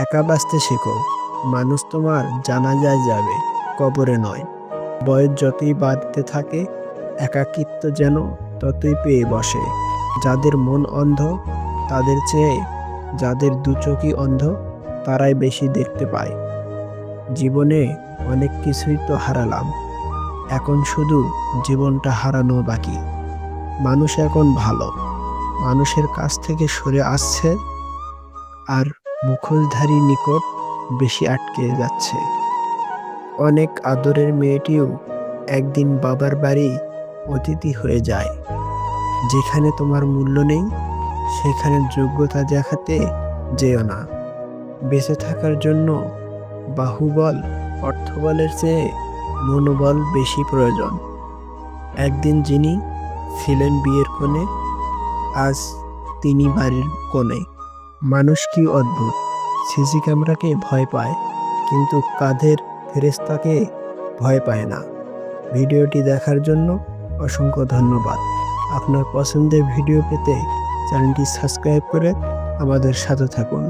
একা বাঁচতে শেখো। মানুষ তোমার জানাজায় যাবে, কবরে নয়। বয়স যতই বাড়তে থাকে, একাকিত্ব যেন ততই পেয়ে বসে। যাদের মন অন্ধ, তাদের চেয়ে যাদের দু চোখই অন্ধ, তারাই বেশি দেখতে পায়। জীবনে অনেক কিছুই তো হারালাম। এখন শুধু জীবনটা হারানো বাকি। মানুষ এখন ভালো। মানুষের কাছ থেকে সরে আসছে। আর মুখোশধারী নিকট বেশি আটকে যাচ্ছে। অনেক আদরের মেয়েটিও একদিন বাবার বাড়ি অতিথি হয়ে যায়। যেখানে তোমার মূল্য নেই, সেখানে যোগ্যতা দেখাতে যেও না। বেঁচে থাকার জন্য বাহুবল অর্থবলের চেয়ে মনোবল বেশি প্রয়োজন। একদিন যিনি ছিলেন বিয়ের কোণে, আজ তিনি বাড়ির কোণে। মানুষ কি অদ্ভুত? সিসি ক্যামেরাকে ভয় পায়, কিন্তু কাঁধের ফেরেস্তাকে ভয় পায় না। ভিডিওটি দেখার জন্য অসংখ্য ধন্যবাদ। আপনার পছন্দের ভিডিও পেতে চ্যানেলটি সাবস্ক্রাইব করে আমাদের সাথে থাকুন।